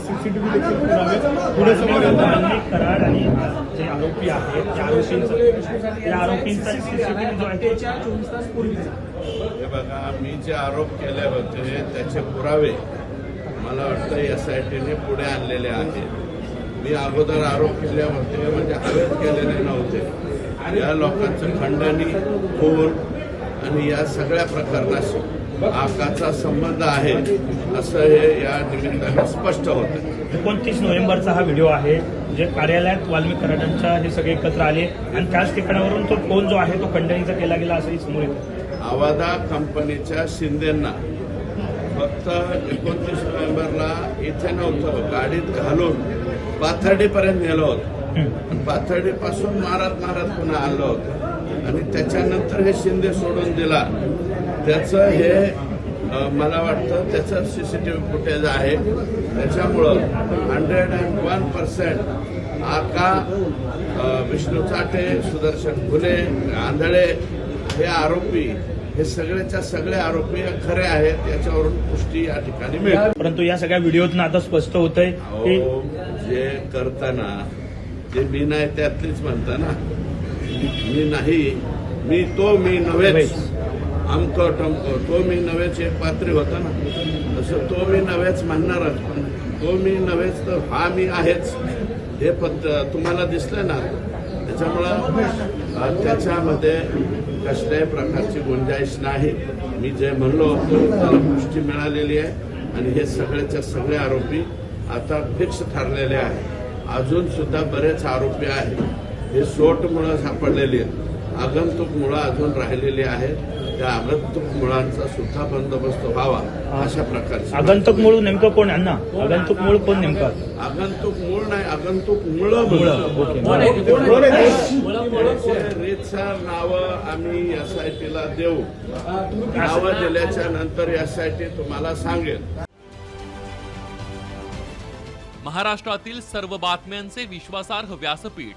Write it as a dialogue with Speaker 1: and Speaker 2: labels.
Speaker 1: CCTV देखील पुरावे पुढे समोर येतात.
Speaker 2: कराड आणि जे आरोपी आहेत त्या आरोपींचं त्या आरोपींचा सीसीटीव्ही जो आहे तो
Speaker 1: चोवीस तास पूर्वीचा
Speaker 3: हे बघा मी जे आरोप केले होते त्याचे पुरावे मला वाटतं एस आय टीने पुढे आणलेले आहेत. मी अगोदर आरोप केले होते म्हणजे हवेत केलेले नव्हते. या लोकांचं खंडणी खून आणि या सगळ्या प्रकरणाशी आकाचा संबंध आहे असं हे या निमित्ताने स्पष्ट होतं.
Speaker 2: एकोणतीस नोव्हेंबरचा हा व्हिडिओ आहे जे कार्यालयात वाल्मिक कराडांच्या हे सगळे एकत्र आले आणि त्याच ठिकाणावरून तो फोन जो आहे तो खंडणीचा केला गेला असंही समोर येतं.
Speaker 3: आवादा कंपनीच्या शिंदेंना. फक्त एकोणतीस नोव्हेंबरला इथे नव्हतं गाडीत घालून पाथर्डीपर्यंत नेलं होतं. पाथर्डीपासून मारत मारत पुन्हा आणलं होतं. आणि त्याच्यानंतर हे शिंदे सोडून दिला. त्याचं हे मला वाटतं त्याचं सीसीटीव्ही फुटेज आहे. त्याच्यामुळं हंड्रेड अँड वन पर्सेंट आका विष्णू चाटे सुदर्शन फुले आंधळे हे आरोपी हे सगळेच्या सगळे आरोपी खरे आहेत याच्यावरून पुष्टी या ठिकाणी मिळते.
Speaker 2: परंतु या सगळ्या व्हिडिओतून आता स्पष्ट होतंय की
Speaker 3: अहो, जे करताना जे मी नाही त्यातलीच म्हणता ना मी नाही मी तो मी नव्हेच. अमक टमको तो मी नव्हेच एक पात्री होता ना तसं तो मी नव्हेच म्हणणारच पण तो मी नव्हेच तर हा मी आहेच हे पत्र तुम्हाला दिसलं ना? त्याच्यामुळं त्याच्यामध्ये कसल्याही प्रकारची गुंजाईश नाही. मी जे म्हणलो होतो त्याला पुष्टी मिळालेली आहे आणि हे सगळ्याच्या सगळे आरोपी आता फिक्स ठरलेले आहेत अजून सुद्धा बरेच आरोपी आहेत. हे सोटमुळं सापडलेली आहेत. आगंतुकमुळं अजून राहिलेली आहेत. त्या आगंतुक मुळांचा सुद्धा बंदोबस्त व्हावा अशा प्रकारची
Speaker 2: आगंतुक मूळ नेमकं कोण अण्णा आगंतुक मूळ कोण नेमकं?
Speaker 3: आगंतुक मूळ नाही आगंतुक मुळं. रीतसर नावं आम्ही एस आय टीला देऊ. नावं दिल्याच्या नंतर एस आय टी तुम्हाला सांगेल.
Speaker 4: महाराष्ट्रातील सर्व बातम्यांचे विश्वासार्ह व्यासपीठ.